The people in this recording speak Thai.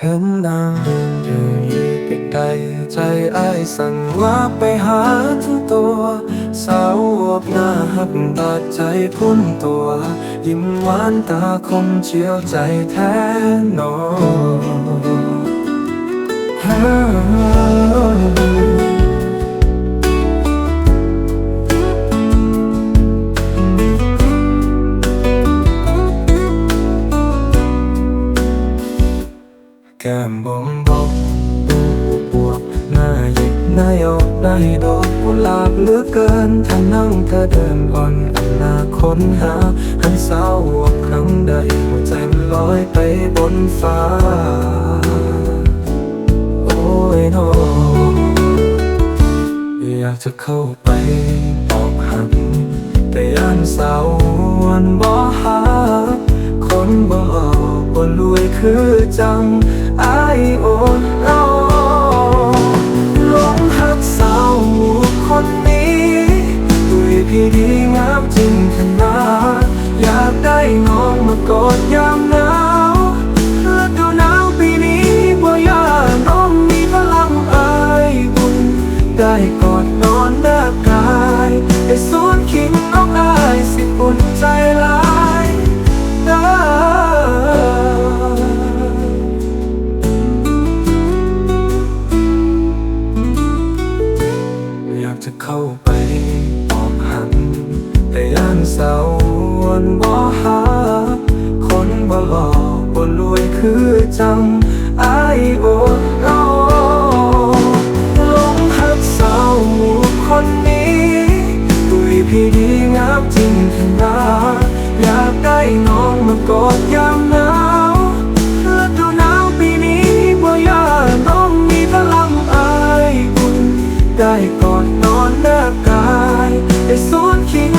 เห็นนางเดินอยู่ไกลใจอ้สั่งว่าไปหาทั้งตัว สาวอวบหน้าหักตาดใจพุ่นตัว ยิ้มหวานตาคมเชียวใจแทน แก้มบ่มบอกปวดหน้าหยิกหน้ายกหน้าใดกุหลาบเหลือเกินท่านั่งเธาเดินอ่อนอนาคนหาหันสาวกครั้งใดหัวใจมันลอยไปบนฟ้า โอ้ยนอยากจะเข้าไปปอกหันแต่ยันเศร้าวันบ่หาคนบ่อบ่รวยคือจัง กอดยามหนาวฤดูหนาวปีนี้บ่ยานน้องมีพลังอายบุญ ได้กอดนอนแนบกายไอ้สวนขิงน้องอายสิปุ่นใจลายด้อยากจะเข้าไปปอกหัน แต่ยานเศร้าวนบ่หา จำไอโอโอลงหักสาวคนนี้ดุยพี่ดีงามจริงถึงอยากได้น้องมากอดยามหนาวฤดูหนาวปีนี้บ่ยาน้องมีพลังไออุ่ได้กอดนอนหน้ากายได้สวดขิง